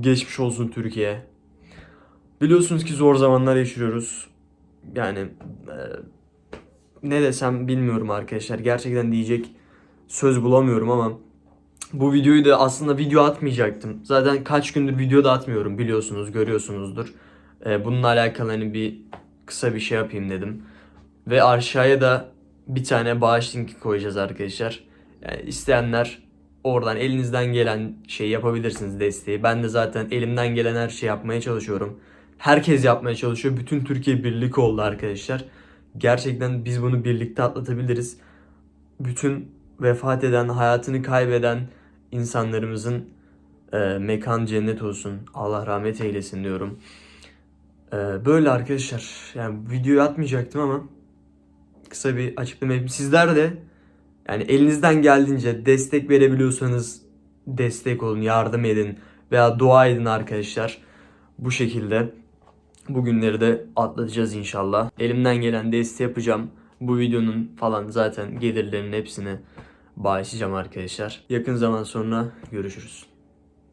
Geçmiş olsun Türkiye. Biliyorsunuz ki zor zamanlar yaşıyoruz. Yani e, ne desem bilmiyorum arkadaşlar. Gerçekten diyecek söz bulamıyorum ama bu videoyu da aslında video atmayacaktım. Zaten kaç gündür video da atmıyorum biliyorsunuz, görüyorsunuzdur. E, bununla alakalı hani bir kısa bir şey yapayım dedim. Ve aşağıya da bir tane bağış linki koyacağız arkadaşlar. Yani isteyenler oradan elinizden gelen şeyi yapabilirsiniz desteği. Ben de zaten elimden gelen her şeyi yapmaya çalışıyorum. Herkes yapmaya çalışıyor. Bütün Türkiye birlik oldu arkadaşlar. Gerçekten biz bunu birlikte atlatabiliriz. Bütün vefat eden, hayatını kaybeden insanlarımızın e, mekan cennet olsun. Allah rahmet eylesin diyorum. E, böyle arkadaşlar. Yani videoyu atmayacaktım ama kısa bir açıklama yapayım. Sizler de yani elinizden geldiğince destek verebiliyorsanız destek olun, yardım edin veya dua edin arkadaşlar. Bu şekilde bu günleri de atlatacağız inşallah. Elimden gelen desteği yapacağım. Bu videonun falan zaten gelirlerinin hepsini bağışlayacağım arkadaşlar. Yakın zaman sonra görüşürüz.